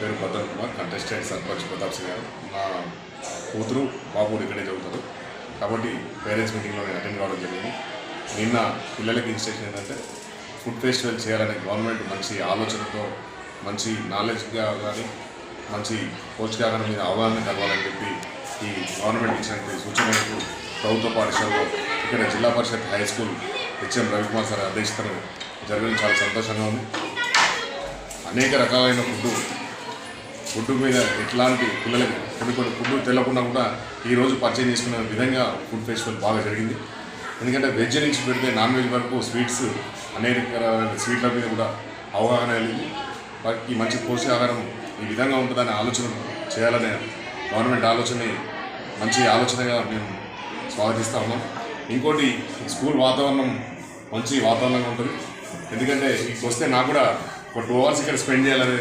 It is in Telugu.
పేరు భద్రం కుమార్ కంటెస్టెంట్ సర్పంచ్ ప్రతాప్ సింగ్ గారు. నా కూతురు బాబు ఇక్కడే చదువుతారు కాబట్టి పేరెంట్స్ మీటింగ్లో నేను అటెండ్ కావడం జరిగింది. నిన్న పిల్లలకి ఇన్స్ట్రక్షన్ ఏంటంటే ఫుడ్ ఫెస్టివల్ చేయాలనే గవర్నమెంట్ మంచి ఆలోచనతో మంచి నాలెడ్జ్గా కానీ మంచి పోషకాహారం మీద అవగాహన కలవాలని చెప్పి ఈ గవర్నమెంట్ ఇచ్చినటువంటి సూచనలకు ప్రభుత్వ పాఠశాలలో ఇక్కడ Zilla Parishad high school HM Ravikumar sir అధ్యక్షతను జరగడం చాలా సంతోషంగా ఉంది. అనేక రకాలైన ఫుడ్ ఫుడ్ మీద ఎట్లాంటి పిల్లలకి కొన్ని కొన్ని ఫుడ్ తెలియకుండా కూడా ఈరోజు పరిచయం చేసుకునే విధంగా ఫుడ్ ఫెస్టివల్ బాగా జరిగింది. ఎందుకంటే వెజ్ నుంచి పెడితే నాన్ వెజ్ వరకు స్వీట్స్ అనేక స్వీట్ల మీద కూడా అవగాహన కలిగింది. వారికి మంచి పోషకాహారం ఈ విధంగా ఉంటుందనే ఆలోచన చేయాలనే గవర్నమెంట్ ఆలోచనని మంచి ఆలోచనగా మేము స్వాగతిస్తా ఉన్నాం. ఇంకోటి స్కూల్ వాతావరణం మంచి వాతావరణంగా ఉంటుంది. ఎందుకంటే ఇక్కడికి వస్తే నాకు కూడా ఒక టూ అవర్స్ ఇక్కడ స్పెండ్ చేయాలనే